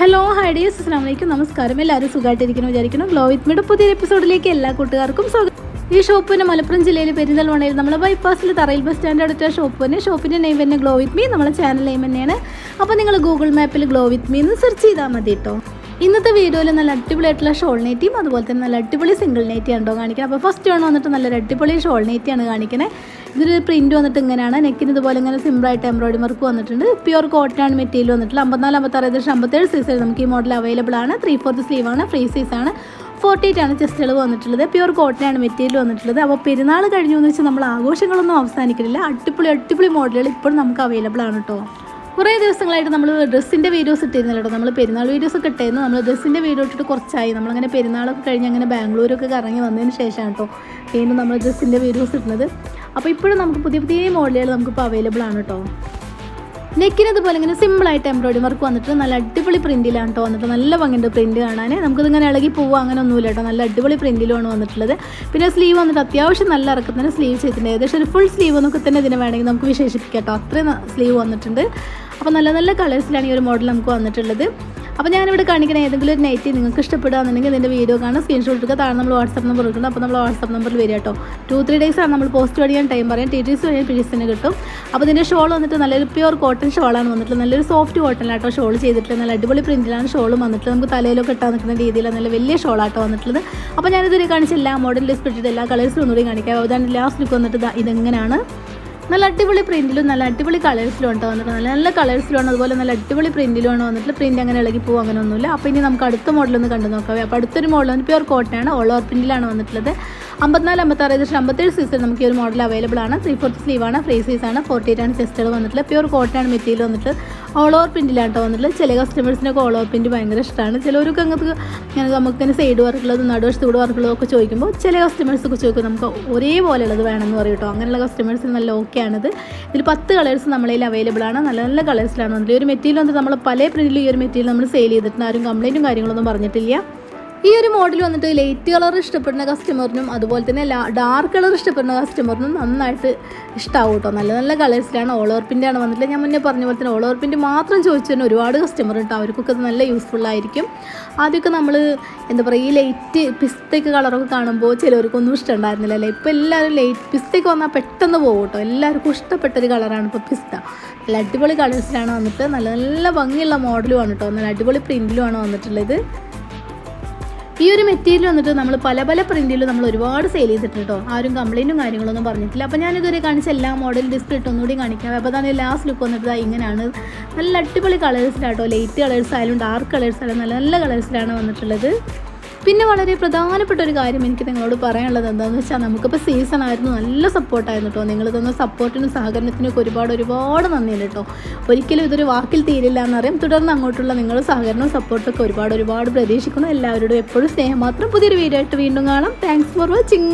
Hello ഹൈഡി dears അസ്സാം വലൈക്കും നമസ്കാരം. എല്ലാവരും സുഖമായിട്ടിരിക്കുന്നു വിചാരിക്കുന്നു. ഗ്ലോ വിത്ത് മിയുടെ പുതിയ എപ്പിസോഡിലേക്ക് എല്ലാ കൂട്ടുകാർക്കും സ്വാഗതം. ഈ ഷോപ്പിന് മലപ്പുറം ജില്ലയിൽ പെരിന്തൽമണ്ണയിൽ നമ്മൾ ബൈപ്പാസിൽ തറയിൽ ബസ് സ്റ്റാൻഡ് അടുത്ത ഷോപ്പ് തന്നെ. ഷോപ്പിന്റെ നെയിം തന്നെ ഗ്ലോ വിത്ത് മീ നമ്മുടെ ചാനൽ നെയിം തന്നെയാണ്. അപ്പോൾ നിങ്ങൾ ഗൂഗിൾ മാപ്പിൽ ഗ്ലോ വിത്ത് മീ എന്ന് സെർച്ച് ചെയ്താൽ മതി കേട്ടോ ഇന്നത്തെ വീഡിയോയിൽ നല്ല അടിപൊളിയായിട്ടുള്ള ഷോൾ നെറ്റിയും അതുപോലെ തന്നെ നല്ല അടിപൊളി സിംഗിൾ നെറ്റി ഉണ്ടോ കാണിക്കുന്നത് അപ്പോൾ ഫസ്റ്റ് ആണ് വന്നിട്ട് നല്ല അടിപൊളി ഷോൾ നെറ്റിയാണ് കാണിക്കുന്നത് ഇതൊരു പ്രിന്റ് വന്നിട്ട് ഇങ്ങനെയാണ്. നെക്കിന് ഇതുപോലെ ഇങ്ങനെ സിമ്പിളായിട്ട് എംബ്രോയിഡറി വർക്ക് വന്നിട്ടുണ്ട്. പ്യുവർ കോട്ടൺ മെറ്റീരിയൽ വന്നിട്ടുള്ള അമ്പത്തിനാല് അമ്പത്താറ് ഏകദേശം അമ്പത്തേഴ് സൈസിൽ നമുക്ക് ഈ മോഡൽ അവൈലബിൾ ആണ്. ത്രീ ഫോർത്ത് ആണ്. ഫ്രീ സൈസ് ആണ്. ഫോർട്ടി എയ്റ്റ് ആണ് ചെസ്റ്റ് അളവ് വന്നിട്ടുള്ളത്. പ്യുവർ കോട്ടൺ ആണ് മെറ്റീരിയൽ വന്നിട്ടുള്ളത്. അപ്പോൾ പെരുന്നാൾ കഴിഞ്ഞു എന്ന് വെച്ചാൽ നമ്മൾ ആഘോഷങ്ങളൊന്നും അവസാനിക്കുന്നില്ല അടിപൊളി അടിപൊളി മോഡലുകൾ ഇപ്പോഴും നമുക്ക് അവൈലബിൾ ആണ് കേട്ടോ കുറേ ദിവസങ്ങളായിട്ട് നമ്മൾ ഡ്രസ്സിന്റെ വീഡിയോസ് ഇട്ടിരുന്നില്ല നമ്മൾ പെരുന്നാൾ വീഡിയോസ് ഒക്കെ ഇട്ടായിരുന്നു നമ്മൾ ഡ്രസ്സിന്റെ വീഡിയോ ഇട്ടിട്ട് കുറച്ചായി. നമ്മളങ്ങനെ പെരുന്നാളൊക്കെ കഴിഞ്ഞ് അങ്ങനെ ബാംഗ്ലൂരൊക്കെ കറങ്ങി വന്നതിന് ശേഷമാണ് കേട്ടോ വീണ്ടും നമ്മൾ ഡ്രസ്സിന്റെ വീഡിയോസ് ഇടുന്നത്. അപ്പോൾ ഇപ്പോഴും നമുക്ക് പുതിയ പുതിയ മോഡലുകൾ നമുക്കിപ്പോൾ അവൈലബിൾ ആണ് കേട്ടോ. നെക്കിന് ഇതുപോലെ ഇങ്ങനെ സിമ്പിളായിട്ട് എംബ്രോയിഡറി വർക്ക് വന്നിട്ട് നല്ല അടിപൊളി പ്രിന്റിലാണ് കേട്ടോ വന്നിട്ട് നല്ല ഭംഗിയുണ്ട് പ്രിന്റ് കാണാൻ നമുക്കിതിങ്ങനെ ഇളകി പോവുക അങ്ങനെ ഒന്നുമില്ല കേട്ടോ. നല്ല അടിപൊളി പ്രിന്റിലുമാണ് വന്നിട്ടുള്ളത്. പിന്നെ സ്ലീവ് വന്നിട്ട് അത്യാവശ്യം നല്ല ഇറക്കത്തിന് സ്ലീവ് ചെയ്തിട്ടുണ്ട്. ഏകദേശം ഒരു ഫുൾ സ്ലീവ് എന്നൊക്കെ തന്നെ ഇതിനെ വേണമെങ്കിൽ നമുക്ക് വിശേഷിപ്പിക്കാം കേട്ടോ. അത്രയും സ്ലീവ് വന്നിട്ടുണ്ട്. അപ്പോൾ നല്ല നല്ല കളേഴ്സിലാണ് ഈ ഒരു മോഡൽ നമുക്ക് വന്നിട്ടുള്ളത്. അപ്പോൾ ഞാനിവിടെ കാണിക്കുന്ന ഏതെങ്കിലും ഒരു നൈറ്റി നിങ്ങൾക്ക് ഇഷ്ടപ്പെടുകയാണെന്നുണ്ടെങ്കിൽ ഇതിന്റെ വീഡിയോ കാണാൻ സ്ക്രീൻഷോട്ട് എടുക്കുക. താഴെ നമ്മൾ വാട്സപ്പ് നമ്പർ കൊടുക്കുന്നത് അപ്പോൾ നമ്മൾ വാട്സപ്പ് നമ്പറിൽ വരിക കേട്ടോ. ടു ത്രീ ഡേയ്സ് ആണ് നമ്മൾ പോസ്റ്റ് വഴി ഞാൻ ടൈം പറയാം. ടി ടി സി വഴി പീസിന് കിട്ടും. അപ്പോൾ ഇതിന്റെ ഷോൾ വന്നിട്ട് നല്ലൊരു പ്യുവർ കോട്ടൺ ഷോളാണ് വന്നിട്ടുള്ളത്. നല്ലൊരു സോഫ്റ്റ് കോട്ടണിലാട്ടോ ഷോൾ ചെയ്തിട്ടുള്ളത്. നല്ല അടിപൊളി പ്രിന്റിലാണ് ഷോളും വന്നിട്ടുള്ളത്. നമുക്ക് തലയിലൊക്കെ ഇട്ടാൻ നിൽക്കുന്ന രീതിയിലാണ് നല്ല വലിയ ഷോളാട്ടോ വന്നിട്ടുള്ളത്. അപ്പോൾ ഞാനിതൊരു കാണിച്ച എല്ലാ മോഡലിൽ സ്പിരിറ്റ് എല്ലാ കളേഴ്സും ഒന്നുകൂടി കാണിക്കാം. അതാണ് ലാസ്റ്റ് ലുക്ക് വന്നിട്ട് ഇതെങ്ങനെയാണ് നല്ല അടിപൊളി പ്രിന്റിലും നല്ല അടിപൊളി കളേഴ്സിലും ഉണ്ട് വന്നിട്ട്? നല്ല നല്ല കളേഴ്സിലാണ് അതുപോലെ നല്ല അടിപൊളി പ്രിന്റിലുമാണ് വന്നിട്ട് പ്രിന്റ് അങ്ങനെ ഇളകി പോകും അങ്ങനെ ഒന്നുമില്ല. അപ്പോൾ ഇനി നമുക്ക് അടുത്ത മോഡൽ ഒന്ന് കണ്ടു നോക്കാം. അപ്പോൾ അടുത്തൊരു മോഡൽ വന്ന് പ്യുവർ കോട്ടനാണ് ഓവർ പ്രിന്റിലാണ് വന്നിട്ടുള്ളത്. അമ്പത്തിനാല് അമ്പത്താറ് ഏകദേശം അമ്പത്തേഴ് സൈസിൽ നമുക്ക് ഈ ഒരു മോഡൽ അവൈലബിൾ ആണ്. ത്രീ ഫോർത്ത് സ്ലീവ് ആണ് ഫ്രീ സൈസ് ആണ് ഫോർട്ടി എയ്റ്റ് ആണ് ചെസ്റ്റുകൾ വന്നിട്ടുള്ളത് പ്യുവർ ആണ് മെറ്റീരിയൽ വന്നിട്ട് ഓൾ ഓവർ പ്രിന്റിലാണ് കേട്ടോ വന്നിട്ടുള്ളത്. ചില കസ്റ്റമേഴ്സിനൊക്കെ ഓൾ ഓവർ പ്രിന്റ് ഭയങ്കര ഇഷ്ടമാണ് ചിലവർക്ക് അങ്ങനത്തെ ഇങ്ങനെ നമുക്കിങ്ങനെ സൈഡ് വർക്കുള്ളത് നടുവശത്ത് ചൂട് വർക്കുള്ളതൊക്കെ ചോദിക്കുമ്പോൾ ചില കസ്റ്റമേഴ്സ് ഒക്കെ ചോദിക്കും നമുക്ക് ഒരേപോലെ ഉള്ളത് വേണമെന്ന് പറയും കേട്ടോ അങ്ങനെയുള്ള കസ്റ്റമേഴ്സിന് നല്ല ഓക്കെ ആണിത് ഇതിൽ പത്ത് കളേഴ്സ് നമ്മളിൽ അവൈലബിൾ ആണ്. നല്ല നല്ല കളേഴ്സിലാണ് വന്നിട്ടുള്ളത്. ഒരു മെറ്റീരിയൽ വന്നിട്ട് നമ്മൾ പല പ്രിന്റിലും ഈ ഒരു മെറ്റീരിയൽ നമ്മൾ സെയിൽ ചെയ്തിട്ടുണ്ട്. ആരും കംപ്ലൈന്റും കാര്യങ്ങളൊന്നും പറഞ്ഞിട്ടില്ല. ഈ ഒരു മോഡൽ വന്നിട്ട് ലൈറ്റ് കളർ ഇഷ്ടപ്പെടുന്ന കസ്റ്റമറിനും അതുപോലെ തന്നെ ഡാർക്ക് കളർ ഇഷ്ടപ്പെടുന്ന കസ്റ്റമറിനും നന്നായിട്ട് ഇഷ്ടമാവും കേട്ടോ നല്ല നല്ല കളേഴ്സിലാണ് പ്രിന്റ് ആണ് വന്നിട്ടുള്ളത്. ഞാൻ മുന്നേ പറഞ്ഞ പോലെ തന്നെ ഓൾ ഓവർ പ്രിന്റ് മാത്രം ചോദിച്ചു തന്നെ ഒരുപാട് കസ്റ്റമർ ഉണ്ട് അവർക്കൊക്കെ അത് നല്ല യൂസ്ഫുൾ ആയിരിക്കും. ആദ്യമൊക്കെ നമ്മൾ എന്താ പറയുക ഈ ലൈറ്റ് പിസ്തക്ക് കളറൊക്കെ കാണുമ്പോൾ ചിലവർക്കൊന്നും ഇഷ്ടമുണ്ടായിരുന്നില്ല അല്ലേ? ഇപ്പോൾ എല്ലാവരും ലൈറ്റ് പിസ്തക്ക് വന്നാൽ പെട്ടെന്ന് പോകും കേട്ടോ എല്ലാവർക്കും ഇഷ്ടപ്പെട്ടൊരു കളറാണ് ഇപ്പോൾ പിസ്ത. നല്ല അടിപൊളി കളേഴ്സിലാണ് വന്നിട്ട് നല്ല നല്ല ഭംഗിയുള്ള മോഡലുമാണ് കേട്ടോ നല്ല അടിപൊളി പ്രിന്റിലുമാണ് വന്നിട്ടുള്ളത്. ഈ ഒരു മെറ്റീരിയൽ വന്നിട്ട് നമ്മൾ പല പല പ്രിന്റിലും നമ്മൾ ഒരുപാട് സെയിൽ ചെയ്തിട്ടുണ്ട്? കേട്ടോ ആരും കംപ്ലൈന്റും കാര്യങ്ങളൊന്നും പറഞ്ഞിട്ടില്ല. അപ്പോൾ ഞാനിതുവരെ കാണിച്ച എല്ലാ മോഡൽ ഡിസ്പ്ലേ ഒന്നുകൂടി കാണിക്കാം. അപ്പോൾ അതാണ് ലാസ്റ്റ് ലുക്ക് വന്നിട്ട് ഇങ്ങനെയാണ്. നല്ല അടിപൊളി കളേഴ്സിലാട്ടോ ലൈറ്റ് കളേഴ്സ് ആയാലും ഡാർക്ക് കളേഴ്സ് ആയാലും നല്ല നല്ല കളേഴ്സിലാണ് വന്നിട്ടുള്ളത്. പിന്നെ വളരെ പ്രധാനപ്പെട്ട ഒരു കാര്യം എനിക്ക് നിങ്ങളോട് പറയാനുള്ളത് എന്താണെന്ന് വെച്ചാൽ നമുക്കിപ്പോൾ സീസൺ ആയിരുന്നു നല്ല സപ്പോർട്ടായിരുന്നു കേട്ടോ നിങ്ങൾ തന്ന സപ്പോർട്ടിനും സഹകരണത്തിനും ഒക്കെ ഒരുപാട് ഒരുപാട് നന്ദിയുണ്ട് കേട്ടോ ഒരിക്കലും ഇതൊരു വാക്കിൽ തീരില്ല എന്നറിയാം. തുടർന്ന് അങ്ങോട്ടുള്ള നിങ്ങളുടെ സഹകരണവും സപ്പോർട്ടൊക്കെ ഒരുപാട് ഒരുപാട് പ്രതീക്ഷിക്കുന്നു. എല്ലാവരോടും എപ്പോഴും സ്നേഹം മാത്രം പുതിയൊരു വീഡിയോ ആയിട്ട് വീണ്ടും കാണാം. Thanks for watching